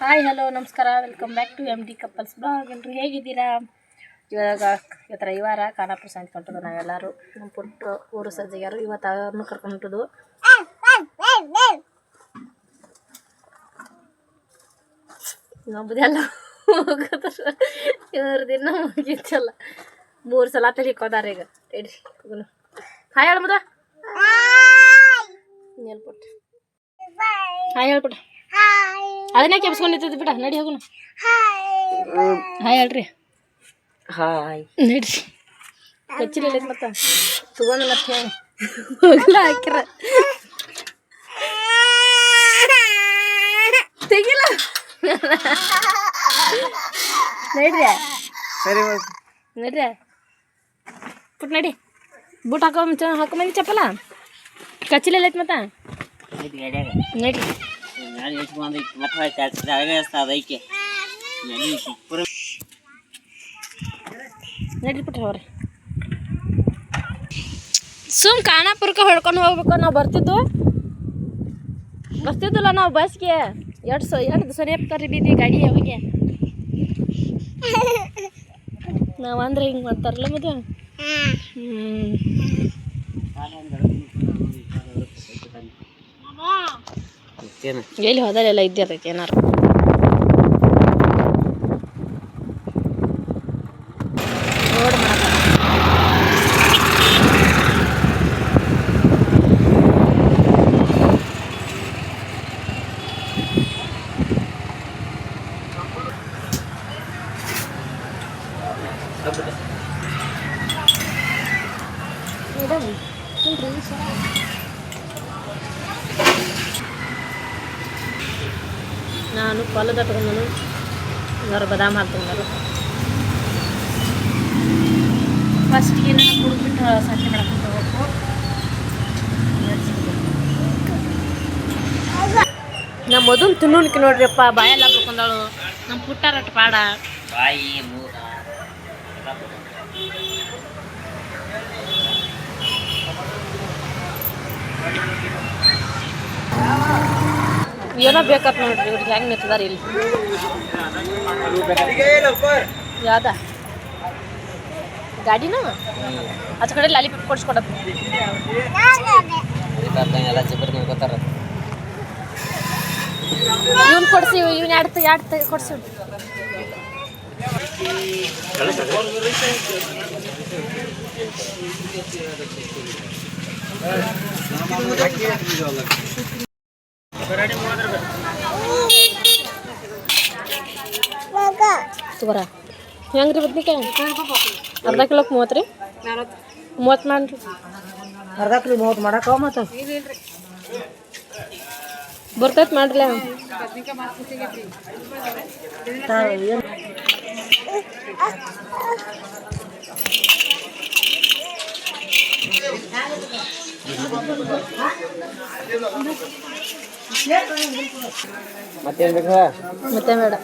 Hi hello ನಮಸ್ಕಾರ. Welcome back to M D couples blog ಎಲ್ಲರೂ ಹೇಗಿದ್ದೀರಾ? ಇವಾಗ ಇವತ್ತು ರವಿವಾರ ಖಾನಾಪುರ ಸಂತ ಹೊಂಟದು ನಾವೆಲ್ಲರೂ. ನಮ್ಮ ಪುಟ್ಟ ಊರು ಸಜ್ಜಿಗಾರು ಇವತ್ತು ಅವ್ರನ್ನೂ ಕರ್ಕೊಂಡು ಹೊಂಟದು ನಮ್ಮದೆಲ್ಲ ಹೋಗೋದ್ರ ಇವ್ರ ದಿನ ಮುಗಿತಲ್ಲ. ಮೂರು ಸಲ ತೆಗಿಕೋದಾರ ಈಗ. ಹೇಳಿ ಹೋಗೋಣ. ಹಾಯ್ ಹೇಳ್ಬೋದ ಹೇಳ್ಬಿಟ್ಟು ಹಾಯ್ ಹೇಳ್ಬಿಟ್ಟು ಅದನ್ನೇ ಕೆಪ್ಸ್ಕೊಂಡಿರ್ತೈತಿ ಬಿಡ ನಡಿ ಹೋಗೋಣ ಹಾಯ್ ಹೇಳ್ರಿ. ಹಾಯ್. ನಡಿರಿ ಕಚ್ಚಿಲ್ಲ ಮತ್ತ. ತಗೊಂಡಿಲ್ಲ ಮತ್ತೆ ಹೇಳಿ. ಹೋಗಲ್ಲ ಹಾಕಿರ ತೆಗಿಲ್ಲ ನಡ್ರಿ. ಸರಿ ನಡ್ರಿ. ಪುಟ್ ನಡಿ. ಬೂಟ್ ಹಾಕೋ ಮುಂಚೆ ಹಾಕೋ ಮಂದಿ ಚಪ್ಪಲ. ಕಚ್ಚಿಲ್ಲ ಮತ್ತ. ನಡ್ರಿ ನಾನು ಇಟ್ಕೊಂಡು ಮತ್ತೆ ಅವ್ರಿ. ಸುಮ್ ಕಾಣಾಪುರಕ್ಕೆ ಹೊಡ್ಕೊಂಡು ಹೋಗ್ಬೇಕು ನಾವು ಬರ್ತಿದ್ದು. ಬರ್ತಿದ್ದಲ್ಲ ನಾವು ಬಸ್ಗೆ. ಎರಡು ಸೊ ಎರಡು ಸರಿಯಪ್ತಾರೆ ಬೀದಿ ಗಾಡಿ ಯಾವಾಗ ನಾವು ಅಂದ್ರೆ ಹಿಂಗೆ ಮಾಡ್ತಾರಲ್ಲ ಮತ್ತೆ ಹ್ಞೂ ಮತ್ತೇನು ಎಲ್ಲಿ ಹೋದಲ್ಲೆಲ್ಲ ಇದ್ದಿರ್ತೈತಿ ಏನಾರು ರೋಡ್ ಮಾಡಕ ನಾನು ಹೊಲದ ತಗೊಂಡು ಅವ್ರು ಬದಾಮ್ ಹಾಕ್ತಂಗಾರು ಫಸ್ಟ್ಗೆ ಕುಡಿದ್ಬಿಟ್ಟು ಸಂತೆ ಮಾಡ್ಕೊಂಡು ಹೋಗ್ಬೇಕು ನಮ್ಮ ಮದುನ್ ತಿನ್ನೋನ್ಕಿ ನೋಡ್ರಿಯಪ್ಪ ಬಾಯೆಲ್ಲ ಬರ್ಕೊಂಡಾಳು ನಮ್ಮ ಪುಟ್ಟಾರಟ್ ಪಾಡ ಬಾಯಿ ಏನೋ ಬೇಕತ್ ನೋಡ್ರಿ ಇವ್ರಿಗೆ ಹೆಂಗೆ ನಿಂತದಾರ ಇಲ್ಲಿ ಯಾವ್ದ ಗಾಡಿನ ಆಚ ಕಡೆ ಲಾಲಿಪಾಪ್ ಕೊಡ್ಸ್ಕೊಡತ್ ಎಲ್ಲ ಚಿಬ್ಬರ್ ನಿಂತ್ಕೋತಾರ ಇವ್ನ ಕೊಡ್ಸಿ ಇವ್ನ ಎರಡು ಎರಡು ಕೊಡ್ಸಿ ತಗೋರ ಹೆಂಗ್ರಿ ಬದ್ನಿಕಾಯಿ ಅರ್ಧ ಕಿಲೋಕ್ಕೆ ಮೂವತ್ತು ರೀ ಮೂವತ್ತು ಮಾಡ್ರಿ ಅರ್ಧ ಕಿಲೋ ಮೂವತ್ತು ಮಾಡಕ್ಕ ಮತ್ತೆ ಬರ್ತೈತೆ ಮಾಡ್ರಲ್ಲ ಮತ್ತೇನು ಬೇಕು ಮತ್ತೆ ಬೇಡ.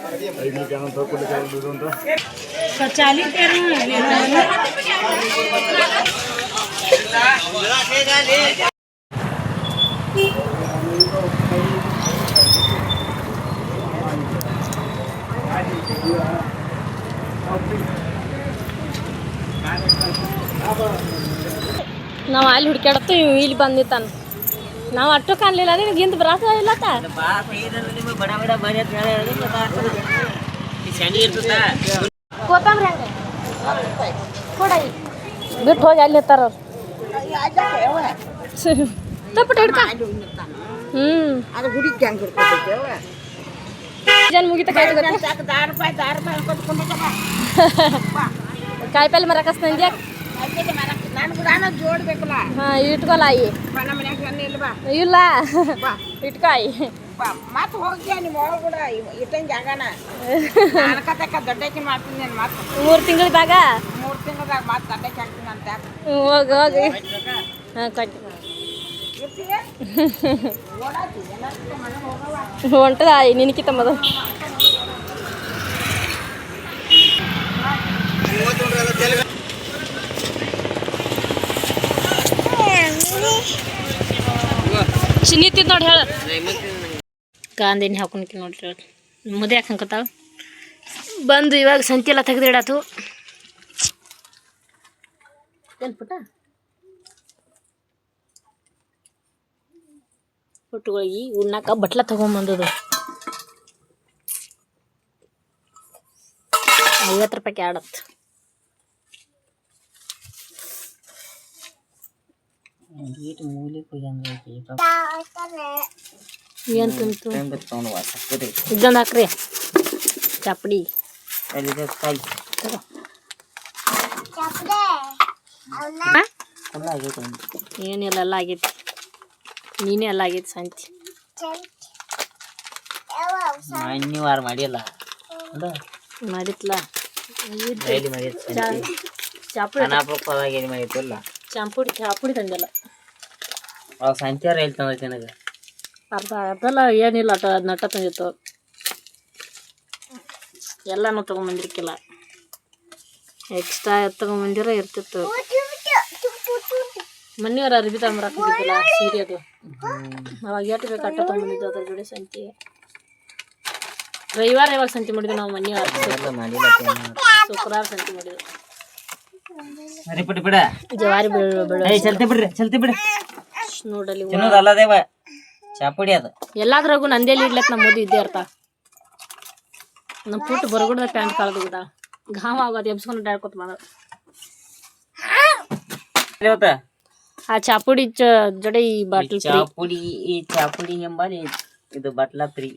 ನಾವು ಅಲ್ಲಿ ಹುಡ್ಕ್ಯಾಡತ್ತು ಇವ್ ಇಲ್ಲಿ ಬಂದಿತ್ತಾನ ನಾವು ಅಟ್ಟು ಕಾಣಲಿಲ್ಲ ನಿಮ್ಗೆ ಹಿಂದೆ ಬರಾಸ ಇಲ್ಲತ್ತ ಬಾ ನಿಮಗೆ ಬಡ ಬಡ ಬರಿ ಅಂತ ಹೇಳಿ ಶನಿ ಇರ್ತದ. ಕೊತ್ತಂಬ್ರಿ ಹಂಗೆ. ಕೊಡ. ಬಿಟ್ಟು ಹೋಗಿ ಅಲ್ಲಿ ಇರ್ತಾರ ತಪ್ಪಟ್ಟು ಹಿಡ್ಕ. ಹ್ಞೂ ಅದು ಹುಡುಗಿ ಹೆಂಗೆ ಹಿಡ್ಕೊತೈತೆ ಜನ ಮುಗಿತ ಕಾಯಿ ತಗೋ ದಾರ ಹಾಂ ಮನ್ಯಾಗ ಇಲ್ಲ. ಬಾ. ಇಲ್ಲ ಇಟ್ಕಾಯಿ ಬಾ ಮತ್ತೆ ಹೋಗ್ತೀಯ ನಿಮ್ಮ ಇಟ್ಟಂಗೆ ಜಾಗನ? ಅನ್ಕತಕ್ಕ ಮಾಡ್ತೀನಿ ನಾನು ಮತ್ತೆ ಮೂರು ತಿಂಗಳದಾಗ ಮೂರು ತಿಂಗಳದಾಗ ಮತ್ತೆ ದೊಡ್ಡಕ್ಕೆ ಹಾಕ್ತೀನಿ ಅಂತ ಹೋಗಿ ಹೋಗಿ. ಹಾಂ ಕೊಟ್ಟು. ಇರ್ತೀಯ? ಓಡಾತಿ ಎಲ್ಲ ಮನೆ ಹೋಗವ ಆಯಿ ನಿನಕಿತ ನೋಡಿ ಹೇಳ. ಗಾಂಧಿನಿ ಹಾಕೊಂಡ್ಕಿ ನೋಡ್ರಿ ಮುದೆ ಹಾಕಂಕತ್ತಾವ ಬಂದು ಇವಾಗ ಸಂತಿ ಎಲ್ಲ ತೆಗೆದಿಡಾತು. ಇಡಾತು ಏನು ಪುಟ? ಪುಟ್ಟಗಳಿಗೆ ಉಣ್ಣಾಕ ಬಟ್ಲ ತಗೊಂಬಂದದು. ಐವತ್ತು ರೂಪಾಯಿಗೆ ಆಡತ್ತು ಏನು ತಿಂತು ಇದ್ದೊಂದು ಹಾಕ್ರಿ ಚಾಪಡಿ ತಗೋ. ಹಾ? ಏನಿಲ್ಲ ಎಲ್ಲ ಆಗೈತಿ ನೀನೇ ಎಲ್ಲ ಆಗೈತಿ ಸಂತಿ ವಾರ ಮಾಡಿಲ್ಲ ಮಾಡಿತ್ಲ ಚಾಪುಡಿ ಚಾಪುಡಿ ತಂದಿಲ್ಲ ಅವಾಗ ಸಂಚಾರ ಎಲ್ಲಿ ತಂದೈತಿ ನನಗೆ. ಅರ್ಧ ಅದೆಲ್ಲ ಏನಿಲ್ಲ ಅಟ ನಟ ತಂದಿತ್ತು ಎಲ್ಲನೂ ತೊಗೊಂಬಂದಿರ್ಕಿಲ್ಲ. ಎಕ್ಸ್ಟ್ರಾ ತೊಗೊಂಬಂದಿರ ಇರ್ತಿತ್ತು. ಮನೆಯವ್ರ ಅರ್ಬಿ ತಗೊಂಬರಕ್ಕಿಲ್ಲ ಸೀರೆ ಅದು. ಅವಾಗ ಎಷ್ಟು ಬೇಕು ಅಟ್ಟ ತೊಗೊಂಬಂದಿದ್ದು ಅದ್ರ ಜೋಡಿ ಸಂತಿ. ರವಿವಾರ ಯಾವಾಗ ಸಂತಿ ಮಾಡಿದ್ವಿ ನಾವು ಮನೆಯವ್ರ. ಶುಕ್ರವಾರ ಸಂತಿ ಮಾಡಿದ್ವಿ. ಜವಾರಿ ಚಲ್ತಿ ಬಿಡ್ರಿ ಚಲ್ತಿ ಬಿಡ್ರಿ. ನೋಡಲ್ಲಿ ನೋಡಲಿ ತಿನ್ನೋದಲ್ಲದೇವ ಚಾಪುಡಿ ಅದು. ಎಲ್ಲಾದ್ರಾಗೂ ನಂದೇಲಿ ಇಡ್ಲಕ್ ನಮ್ಮದು ಮೋದಿ ಇದ್ದೇ ಇರ್ತಾ ನಮ್ಮ ಪುಟ್ಟ ಬರಗುಡ್ದ ಪ್ಯಾಂಟ್ ಕಳೆದು ಬಿಡ ಘಾಮ ಆಗೋದು ಎಬ್ಸ್ಕೊಂಡು ಡಾಡ್ಕೊತ ಕೊತ್ ಇವತ್ತ ಆ ಚಾಪುಡಿ ಚ ಜೋಡಿ ಈ ಬಾಟ್ಲ್ ಚಾಪುಡಿ ಈ ಚಾಪುಡಿ ಎಂಬಲ್ಲಿ ಇದು ಬಟ್ಲ ಫ್ರೀ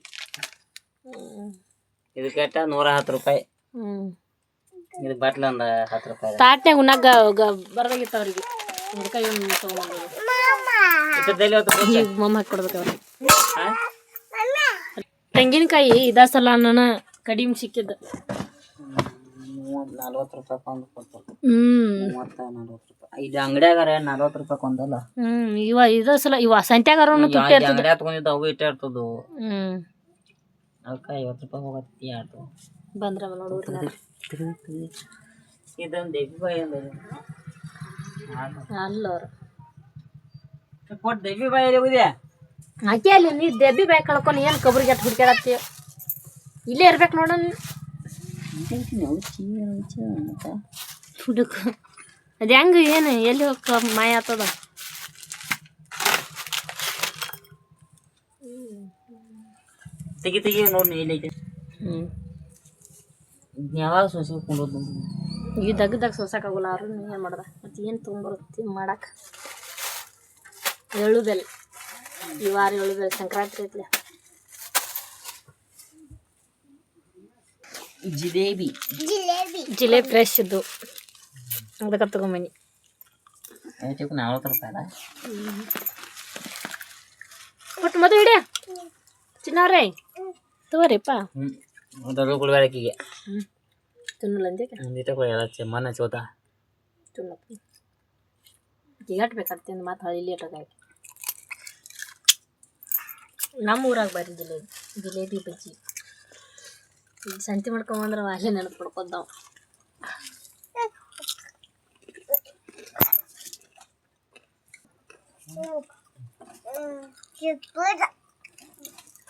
ಇದು ಕೆಟ್ಟ ನೂರ ಹತ್ತು ರೂಪಾಯಿ. ಹ್ಮ್. ಇದು ಬಟ್ಲ ಒಂದು ಹತ್ತು ರೂಪಾಯಿ ತಾಟ್ನ್ಯಾಗ ಉಣ್ಣಾಗ ಬರ್ದಾಗಿತ್ತು ಅವ್ರಿಗೆ ಅದಕ್ಕೆ ಇವ್ನ ಬೂಸ. ಈಗ ಮಮ್ಮ ಹಾಕಿ ಕೊಡ್ಬೇಕು ಅವ್ರಿಗೆ. ಹಾ? ತೆಂಗಿನಕಾಯಿ ಇದ ಸಲ ನಾನು ಕಡಿಮೆ ಸಿಕ್ಕಿದ್ದು. ಮೂವತ್ತು ನಲ್ವತ್ತು ರೂಪಾಯಿ ಒಂದು ಕೊಡ್ತಾರೆ. ಹ್ಮ್. ಮೂವತ್ತ ನಲ್ವತ್ತು ರೂಪಾಯಿ. ಇದು ಅಂಗಡಿಯಾಗಾರ ನಲ್ವತ್ತು ರೂಪಾಯಿ ಒಂದಲ್ಲ? ಹ್ಮ್ ಇವ ಇದ ಸಲ ಇವ ಸಂತ್ಯಾಗಾರನು ತುಟ್ಟಿ ಇರ್ತದ. ಅಂಗಡಿಯಾಗ ತಗೊಂಡಿದ್ದು ಅವು ಇಟ್ಟೆ ಇರ್ತದು ಹ್ಮ್. ಅದಕ್ಕೆ ಐವತ್ತು ರೂಪಾಯಿ ಹೋಗತ್ತಿ ಆಟು. ಬಂದ್ರ ನೋಡ್ರಿ ಇದೊಂದು ದೇವಿ ಬಾಯ್ ಅಂದ. ಅಲ್ಲವ್ರ ಕೊಟ್ಟು ದೇವಿ ಬಾಯಿ ಹೋಗಿದೆ ಆಕೆ ಅಲ್ಲಿ ನೀ ದೆಬ್ಬಿ ಬಾಯಿ ಕಳ್ಕೊಂಡು ಏನು ಕಬ್ರಿಗೆ ಅಟ್ ಹುಡ್ಕ್ಯಾಡತ್ತಿ ಇಲ್ಲೇ ಇರ್ಬೇಕು ನೋಡೋಣ ಹುಡುಕ ಅದು ಹೆಂಗ ಏನು ಎಲ್ಲಿ ಹೋಗ ಮಾಯ ಆತದ? ತೆಗಿ ತೆಗಿ ನೋಡಿ ಎಲ್ಲಿ ಐತೆ. ಹ್ಞೂ ಯಾವಾಗ ಸೊಸಿ ಕೊಂಡೋದು ಈ ದಗ್ಗದಾಗ ಸೋಸಕ್ಕಾಗಲ್ಲ ಅವ್ರು ಏನು ಮಾಡ್ದ? ಮತ್ತೆ ಏನು ತೊಗೊಂಬರುತ್ತೆ ಮಾಡಕ್ಕೆ ಎಳ್ಳು ಬೆಲೆ ಈ ವಾರ ಎಳ್ಳು ಬೆಲೆ ಸಂಕ್ರಾಂತಿ ಐತ್ಲೆ. ಜಿಲೇಬಿ. ಜಿಲೇಬಿ. ಜಿಲೇಬಿ ಫ್ರೆಶ್ ಇದ್ದು. ಅದಕ್ಕೆ ತಗೊಂಬನ್ನಿ. ಐಟಕ್ಕೆ ನಲ್ವತ್ತು ರೂಪಾಯಿ ಅಲ್ಲ ಒಟ್ಟು ಮೊದಲು ಹಿಡಿಯ? ಚಿನ್ನವ್ರೆ? ತಗೋರಿಪ್ಪ. ಹ್ಞೂ ದೊಡ್ಡ ತಿನ್ನಲ್ಲ ತಿನ್ನಲ್ಲಂದೆ ಒಂದಿಟ ಕೊಡಿ ಎಲ್ಲ ಚೋತ. ತಿನ್ನಪ್ಪ. ಜಿಗಾಟ್ ಬೇಕಾಗ್ತಂದು ಮತ್ತು ಹಳ್ಳಿ ಇಟ್ಟದಾಗಿ ನಮ್ಮ ಊರಾಗ ಬರ್ರಿ ಜಿಲೇಬಿ ಜಿಲೇಬಿ ಬಜ್ಜಿ. ಈಗ ಸಂತಿ ಮಾಡ್ಕೊಂಬಂದ್ರೆ ಅಲ್ಲೇ ನೆನಪು ಪಡ್ಕೋದ್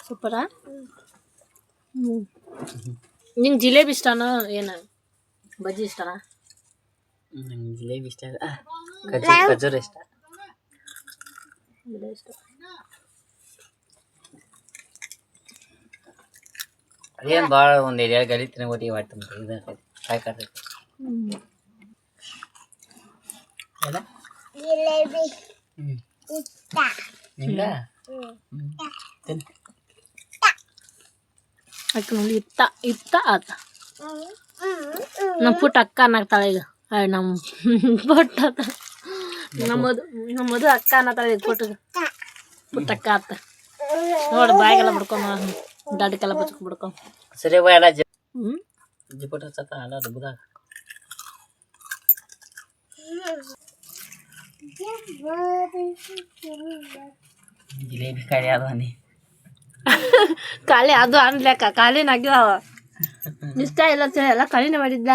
ಸೂಪರ ನಿಂಗೆ ಜಿಲೇಬಿ ಇಷ್ಟನೋ ಏನು? ಬಜ್ಜಿ ಇಷ್ಟನಾ? ನಂಗೆ ಜಿಲೇಬಿ ಇಷ್ಟ ಖಜೂರ್ ಖಜೂರ್ ಇಷ್ಟ. ಅದೇನ್ ಭಾಳ ಒಂದು ಎರಡು ಗಡಿ ತಿನ್ನಗೋಟಿ ಮಾಡ್ತೀನಿ ಇದು ಕಾಯಿ ಕಾಡ್ತೈತಿ ಆಕೆ ನೋಡಿ ಇತ್ತ ಇತ್ತ ಆತ ನಮ್ಮ ಪುಟ್ಟ ಅಕ್ಕ ಅನ್ನಕ್ತಾಳೆ ಈಗ ನಮ್ಮ ಪುಟ್ಟ. ನಮ್ಮದು ನಮ್ಮದು ಅಕ್ಕ ಅನ್ನತ್ತಾಳೆ ಪುಟ್ಟ. ಪುಟ್ಟ ಅಕ್ಕ ಆತ ನೋಡಿ ಬಾಯಿಗೆಲ್ಲ ಬಿಡ್ಕೊಂಡ್ ದಾಡಿಗೆಲ್ಲ ಬಚ್ಕೊಂಡ್ ಬಿಡ್ಕೊಂಡ್. ಸರಿ ಬಾಯಲ್ಲ ಜಿ ಹ್ಞೂ ಜಿಪಟ ಸತ ಅಲ್ಲ ದುಬ್ಬದಾಗ ಜಿಲೇಬಿ ಕಾಯಿ ಅದು ಅನ್ನಿ ಖಾಲಿ ಅದು ಅನ್ಲೇಕ ಖಾಲಿನ ಆಗಿದಾವ ಇಷ್ಟ ಇಲ್ಲ ಎಲ್ಲ ಖಾಲಿನೇ ಮಾಡಿದ್ದ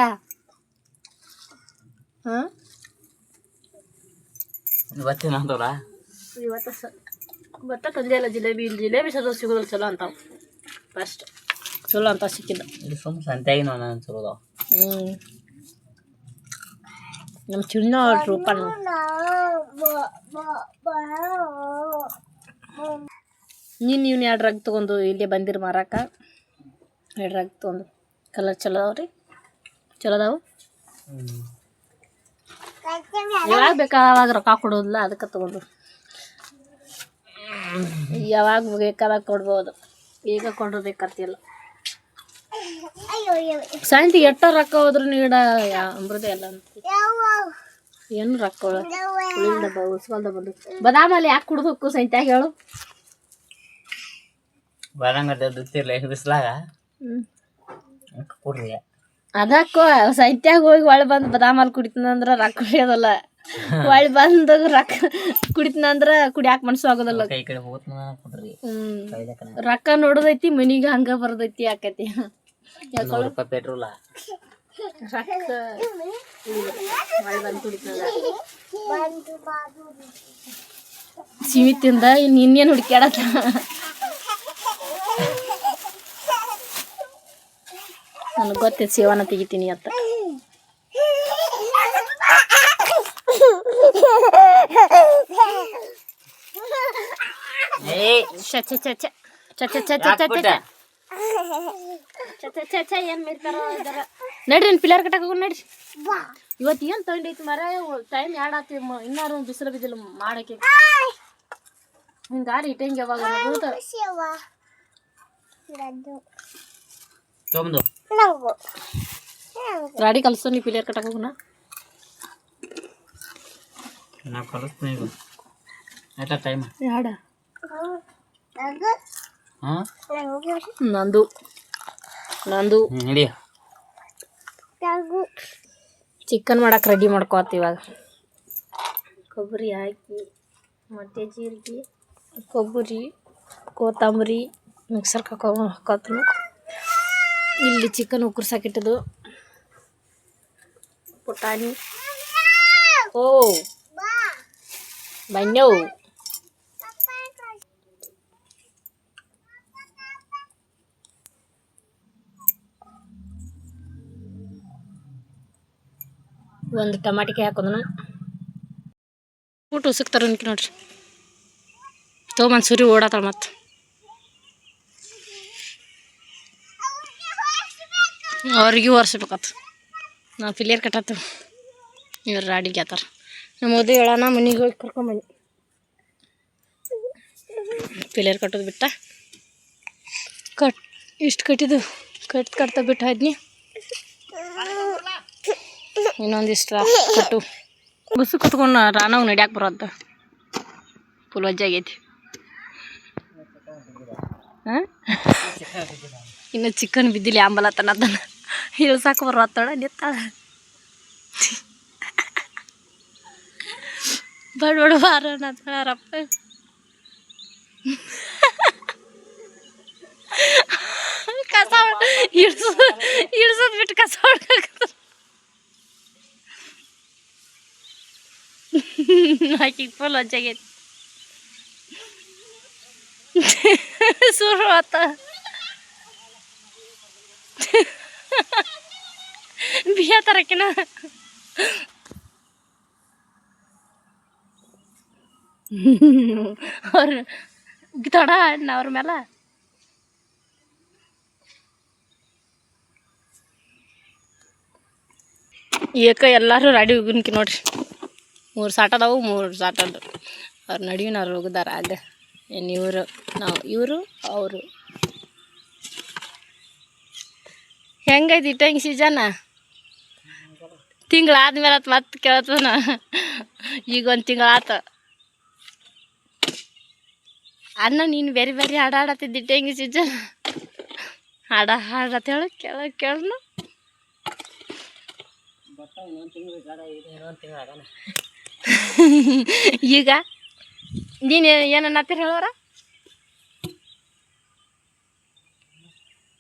ಹಾಂ? ಇವತ್ತಿನ ಅಂತವ್ರ ಇವತ್ತು ಸ ಭತ್ತ ತಂದೆ ಇಲ್ಲ ಜಿಲೇಬಿ ಇಲ್ಲಿ ಜಿಲೇಬಿ ಸದ ಸಿಗೋದಿಲ್ಲ ಚಲೋ ಅಂತಾವ. ಫಸ್ಟ್ ಚಲೋ ಅಂತ ಸಿಕ್ಕಿಲ್ಲ ಇದು ಸುಮ್ ಸಂತ್ಯಾಗಿನ ನಾನು ಅದಾವ ಹ್ಞೂ ನಮ್ಮ ಚಿನ್ನ ರೂಪ ನೀನು ಇವ್ನು ಎರಡು ರಗ್ ತೊಗೊಂಡು ಇಲ್ಲಿ ಬಂದಿರು ಮಾರಾಕ. ಎರಡು ರಗ್ ತೊಗೊಂಡು. ಕಲರ್ ಚಲೋ ಅದಾವ ರೀ. ಚಲೋ ಅದಾವು? ಯಾವಾಗ ಬೇಕಾವಾಗ ರೊಕ್ಕ ಕೊಡೋದಿಲ್ಲ ಅದಕ್ಕೆ ತಗೊಂಡು. ಯಾವಾಗ ಬೇಕಾದಾಗ ಕೊಡ್ಬೋದು. ಈಗ ಕೊಂಡ್ರು ಸಾಯಂತಿ ಎಟ್ಟ ಎಷ್ಟ ರೊಕ್ಕ ಹೋದ್ರು ನೀಡ ಅಮೃತ ಎಲ್ಲ ಅಂತ. ಏನು ರೊಕ್ಕ ಉಸ್ಕೊಲ್ದ ಬಂದು. ಬದಾಮಲ್ಲಿ ಯಾಕೆ ಕುಡ್ಬೇಕು ಸೈಂತ್ಯಾಗ ಹೇಳು. ಬದಾಮ ಬಿಸಿಲಾಗ ಬಿಸ್ಲಾಗ. ಹ್ಮ್. ಕೊಡ್ರಿ ಅದಕ್ಕೋ ಸೈತ್ಯಾಗ ಹೋಗಿ ಒಳ್ಳೆ ಬಂದು ಬದಾಮಲ್ಲಿ ಕುಡಿತನಂದ್ರ ರೊಕ್ಕ ಕುಡಿಯೋದಲ್ಲ ಒಳ್ಳೆ ಬಂದು ರೊಕ್ಕ ಕುಡಿತನಂದ್ರ ಕುಡಿಯಾಕ ಮನ್ಸು ಆಗೋದಲ್ಲ. ರೊಕ್ಕ ನೋಡೋದೈತಿ ಮನಿಗೆ ಹಂಗ ಬರೋದೈತಿ ಆಕತಿ. ಪೆಟ್ರೋಲ. ರೊಕ್ಕ ಬಂದು ಕುಡಿತನಂದ್ರ. ಸೀಮಿತಿಂದ ಇನ್ನು ಇನ್ನೇನು ಹುಡುಕ್ಯಾಡತ್ತ? ನನಗೆ ಗೊತ್ತೈತೆ ಸೇವನ ತೆಗಿತೀನಿ ಅಂತ ನಡ್ರಿ ಪಿಲ್ಲರ್ ಕಟ್ಟಕ್ ಹೋಗಿ ನಡ್ರಿ ಇವತ್ತು ಏನು ತೊಗೊಂಡೈತಿ ಮರ ಟೈಮ್ ಎರಡು ಆತಿ ಇನ್ನಾರು ಬಿಸಿಲು ಬಿದ್ದಿಲ್ಲ ಮಾಡಕ್ಕೆ ಹಿಂಗಾರಿ ಇಟ್ಟಂಗೆ ಯಾವಾಗ ತೊಗೊಂಡು ಗಾಡಿ ಕಲ್ಸೋ ನೀ ಪಿಲ್ಲರ್ ಕಟ್ಟಕ್ಕೆ ಹೋಗೋಣ ನಾ ಕಲಿಸ್ತೀನಿ ಈಗ ಆಯ್ತಾ ಟೈಮ್ ಯಾಡ ಹಾಂ? ನಂದು. ನಂದು. ನಡಿ. ಚಿಕನ್ ಮಾಡಕ್ಕೆ ರೆಡಿ ಮಾಡ್ಕೋತ ಇವಾಗ. ಕೊಬ್ಬರಿ ಹಾಕಿ ಮೊಟ್ಟೆ ಜೀರಿಗೆ ಕೊಬ್ಬರಿ ಕೊತ್ತಂಬರಿ ಮಿಕ್ಸರ್ ಹಾಕೋ ಹಾಕೋತನು. ಇಲ್ಲಿ ಚಿಕನ್ ಉಕ್ಕರ್ಸಾಕಿಟ್ಟದು ಪುಟಾಣಿ. ಓ. ಬಣ್ಣವು ಒಂದು ಟಮಾಟಿಕೆ ಹಾಕೋದನ ಊಟ ಉಸುಕ್ತಾರ ನೋಡ್ರಿ. ತೊಗೊಂಬಂದು ಸುರಿ ಓಡಾತಾಳ ಮತ್ತೆ. ಅವ್ರಿಗೆ ಒರ್ಸ್ಬೇಕತ್ತು ನಾ ಪಿಲಿಯರ್ ಕಟ್ಟತ್ತು ಇವ್ರು ರಾಡಿಗೆ ಆತಾರ. ನಮ್ಮ ಮದುವೆ ಹೇಳೋಣ ಮನೆಗೆ ಹೋಗಿ ಕರ್ಕೊಂಬನ್ನಿ ಪಿಲಿಯರ್ ಕಟ್ಟೋದು ಬಿಟ್ಟ. ಕಟ್, ಇಷ್ಟು ಕಟ್ಟಿದ್ದು. ಕಟ್, ಕಟ್ತಾ ಬಿಟ್ಟು ಹಾದ್ನಿ ಇನ್ನೊಂದಿಷ್ಟು ಕಟ್ಟು. ಬಸ್ಸು ಕುತ್ಕೊಂಡು ರಾನಾಗ ನಡ್ಯಾಕ ಬರೋದ. ಫುಲ್ ಆಗೈತಿ. ಹಾಂ? ಇನ್ನು ಚಿಕನ್ ಬಿದ್ದಿಲ್ಲ ಆಂಬಲ ತನದನ್ನ hilsa aku rotor aja tal baru baru nanti harap. Kasar. Hilsa hilsa fit kasar. Aku pola jadi suruh atas. ಬಿಯ ತರಕಿನ. ಅವ್ರ ತಡ ಅವ್ರ ಮೇಲೆ ಏಕ ಎಲ್ಲರೂ ರೆಡಿ ಹೋಗಿನ್ಕಿ ನೋಡ್ರಿ. ಮೂರು ಅದಾವು, ಮೂರು ಸಾಟ ಅವ್ರ ನಡುವಿನ ಅವ್ರು ಹೋಗಿದಾರ ಆಗ ಇವರು? ನಾವು ಇವರು, ಅವರು. ಹೆಂಗೈತಿ ಇಟ್ಟಂಗೆ ಸೀಜನ ತಿಂಗಳಾದ್ಮೇಲೆ ಆತು ಮತ್ತೆ ಕೇಳ್ತಾನ. ಈಗ ಒಂದು ತಿಂಗಳಾತ ಅಣ್ಣ, ನೀನು ಬೇರೆ ಬೇರೆ ಹಾಡು ಹಾಡತ್ತಿದ್ದ ಇಟ್ಟಂಗೆ ಸೀಜನ್ ಹಾಡ ಹಾಡತ್ತ ಹೇಳು, ಕೇಳ ಆಗೋಣ ಈಗ ನೀನು ಏನನ್ನತ್ತೀರಿ ಹೇಳೋರ?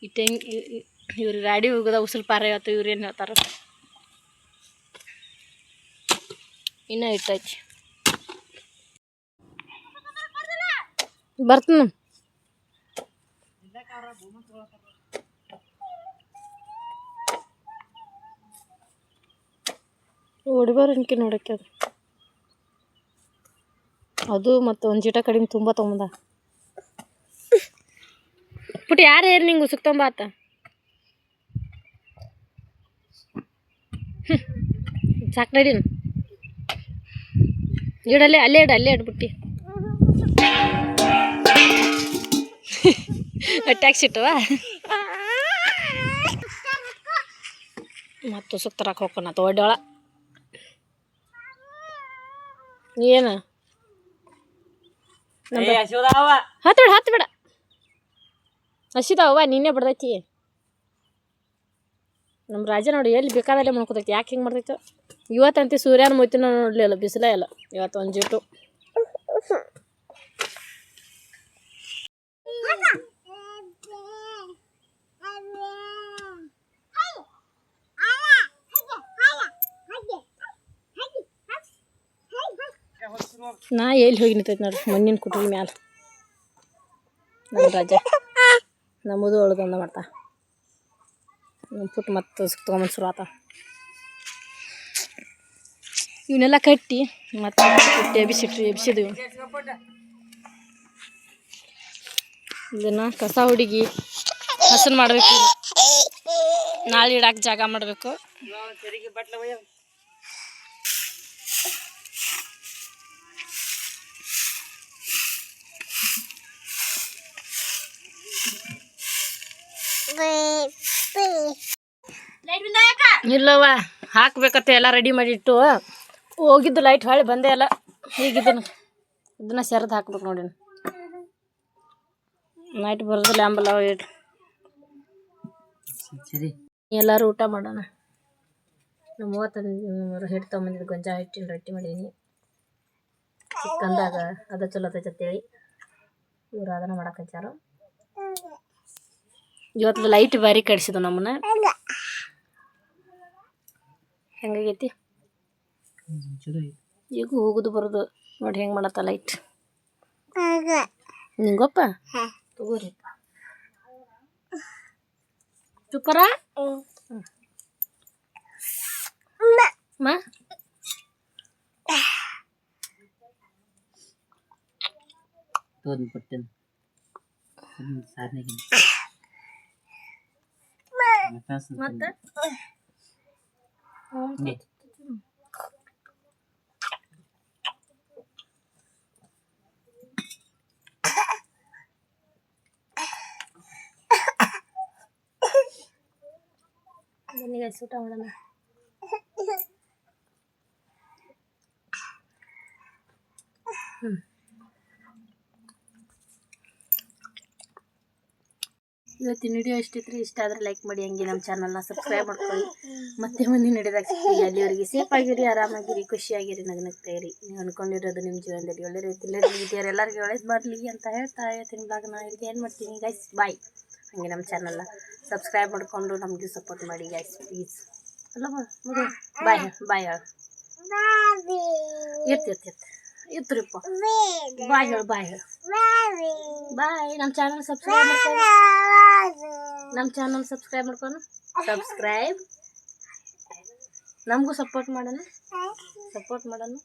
ಇಟ್ಟು ಇವ್ರು ಗಾಡಿ ಹೋಗೋದ ಉಸಿರು ಪಾರ ಇವತ್ತು ಏನು ಹೇಳ್ತಾರ? ಇನ್ನೂ ಇಟ್ಟೈತಿ ಬರ್ತೀನಿ. ಹುಡುಗರನ್ಕೆ ನೋಡಕ್ಕೆ ಅದು. ಅದು ಮತ್ತು ಒಂದು ಜೀಟ ಕಡಿಮೆ ತುಂಬ ತೊಗೊಂಬ ಪುಟ್ಟ ಯಾರು ಯಾರು ನಿಂಗೆ ಉಸುಕ್ ತೊಂಬಾತ? ಸಾಕು ನಡೀನು ಇಡಲ್ಲೇ ಅಲ್ಲೇ ಇಡ ಅಲ್ಲೇ ಇಡ್ಬಿಟ್ಟಿ ಟ್ಯಾಕ್ಸಿಟ್ಟವ ಮತ್ತು ಉಸುಕ್ ತರಕ್ಕೆ ಹೋಗೋಣ ತೋಡೋಳ ಏನು? ಹತ್ತು ಬಿಡ ಹತ್ತು ಬಿಡ. ಹಸಿದಾವ ನೀನೇ ಬಿಡ್ದೈತಿ. ನಮ್ಮ ರಾಜ ನೋಡಿ ಎಲ್ಲಿ ಬೇಕಾದಲ್ಲೇ ಮುಳ್ಕೊತೈತಿ ಯಾಕೆ ಹಿಂಗೆ ಮಾಡ್ತೈತೆ ಇವತ್ತಂತೆ ಸೂರ್ಯನ ಮೊಯ್ತಿನ ನೋಡಲಿಲ್ಲ, ಬಿಸಿಲೇ ಇಲ್ಲ. ಇವತ್ತು ಒಂದು ಜೀಟು ನಾ ಎಲ್ಲಿ ಹೋಗಿ ನಿಂತೈತೆ ನೋಡ್ರಿ ಮಣ್ಣಿನ ಕುಟುಂಬ ಮ್ಯಾಲ. ನಮ್ಮ ರಾಜ. ನಮ್ಮದು ಒಳಗೊಂದ ಮಾಡ್ತಾ. ನಮ್ಮ ಪುಟ್ಟು ಮತ್ತೆ ತಗೊಂಬಂದು ಶುರು ಆತ. ಇವನ್ನೆಲ್ಲ ಕಟ್ಟಿ ಮತ್ತೆ ಕಟ್ಟಿ ಎಬಿಸಿಟ್ರಿ ಎಬ್ಸಿದ್ವಿ. ಇದನ್ನ ಕಸ ಹುಡುಗಿ ಹಸನ್ ಮಾಡಬೇಕು. ನಾಳೆ ಇಡಾಕ ಜಾಗ ಮಾಡಬೇಕು. ಇಲ್ಲವ್ವ ಹಾಕ್ಬೇಕತ್ತ ಎಲ್ಲ ರೆಡಿ ಮಾಡಿಟ್ಟು. ಹೋಗಿದ್ದು ಲೈಟ್ ಹೊಳ್ಳಿ ಬಂದೇ ಅಲ್ಲ ಈಗ ಇದನ್ನ ಇದನ್ನ ಸೆರೆದು ಹಾಕ್ಬೇಕು ನೋಡಿ ನೈಟ್ ಬರೋದಿಲ್ಲ ಅಂಬಲ್ಲ ಇಡ್ರಿ ಎಲ್ಲರೂ ಊಟ ಮಾಡೋಣ. ನಮ್ಮ ಮೂವತ್ತೊಂದು ಹಿಟ್ಟು ತೊಗೊಂಬಂದಿದ್ದು ಗೊಂಜಾ ಹಿಟ್ಟಿನ ರೊಟ್ಟಿ ಮಾಡೀನಿ. ಚಿಕ್ಕಂದಾಗ ಅದು ಚಲೋ ಅದ ಅಂತೇಳಿ ಇವ್ರು ಅದನ್ನ ಮಾಡಕತ್ತಾರ ಇವತ್ತು ಲೈಟ್ ಬಾರಿ ಕಡಿಸಿದ್ವು ನಮ್ಮನ್ನ. ಹೆಂಗಾಗೈತಿ? ಈಗ ಹೋಗುದು ಬರೋದು. ನೋಡಿ ಹೆಂಗೆ ಮಾಡತ್ತ ಲೈಟ್ ನಿಂಗೊಪ್ಪ? ತಗೋರಿ. ಚುಪ್ಪರ? ಮಾ. ತೋದ್ ಪಟ್ಟೆನ್ ಸಾರ್ನಾಗಿನ ಮತ್ತೆ ಬನ್ನಿ ಗೈಸ್ ಊಟ ಮಾಡೋಣ. ಇವತ್ತಿನ ವಿಡಿಯೋ ಇಷ್ಟಿತ್ರಿ ಇಷ್ಟ ಆದ್ರೆ ಲೈಕ್ ಮಾಡಿ, ಹಂಗೆ ನಮ್ಮ ಚಾನಲ್ನ ಸಬ್ಸ್ಕ್ರೈಬ್ ಮಾಡ್ಕೊಳ್ಳಿ. ಮತ್ತೆ ಮುಂದಿನ ನಡೆದಾಗ ಸಿಗ್ತೀವಿ ಅಲ್ಲಿವರೆಗೆ ಸೇಫ್ ಆಗಿರಿ, ಆರಾಮಾಗಿರಿ, ಖುಷಿಯಾಗಿರಿ, ನಗನಗ್ತಾ ನೀವು ಅನ್ಕೊಂಡಿರೋದು ನಿಮ್ಮ ಜೀವನದಲ್ಲಿ ಒಳ್ಳೆ ರೀತಿಯಲ್ಲಿ ಎಲ್ಲರಿಗೂ ಒಳ್ಳೇದು ಬರಲಿ ಅಂತ ಹೇಳ್ತಾ ಹೇಳ್ತೀನಿ. ನಾ ಇಲ್ಲಿ ಏನು ಮಾಡ್ತೀನಿ ಗೈಸ್ ಬಾಯ್ ಹಾಗೆ ನಮ್ಮ ಚಾನಲ್ನ ಸಬ್ಸ್ಕ್ರೈಬ್ ಮಾಡಿಕೊಂಡು ನಮಗೆ ಸಪೋರ್ಟ್ ಮಾಡಿ ಗೈಸ್ ಪ್ಲೀಸ್ ಅಲ್ಲ ಬಾಯ್ ಬಾಯ್ ಹೇಳು. ಎತ್ತು ಎತ್ತು ಎತ್ತು ಇತ್ತುರಿಪ್ಪ ಬಾಯ್ ಹೇಳು ಬಾಯ್ ಹೇಳು. ಬಾಯ್ ನಮ್ಮ ಚಾನಲ್ ಸಬ್ಸ್ಕ್ರೈಬ್ ಮಾಡ್ಕೊಂಡು. ನಮ್ಮ ಚಾನಲ್ ಸಬ್ಸ್ಕ್ರೈಬ್ ಮಾಡ್ಕೊಂಡು. ಸಬ್ಸ್ಕ್ರೈಬ್ ನಮಗೂ ಸಪೋರ್ಟ್ ಮಾಡೋಣ. ಸಪೋರ್ಟ್ ಮಾಡೋಣ.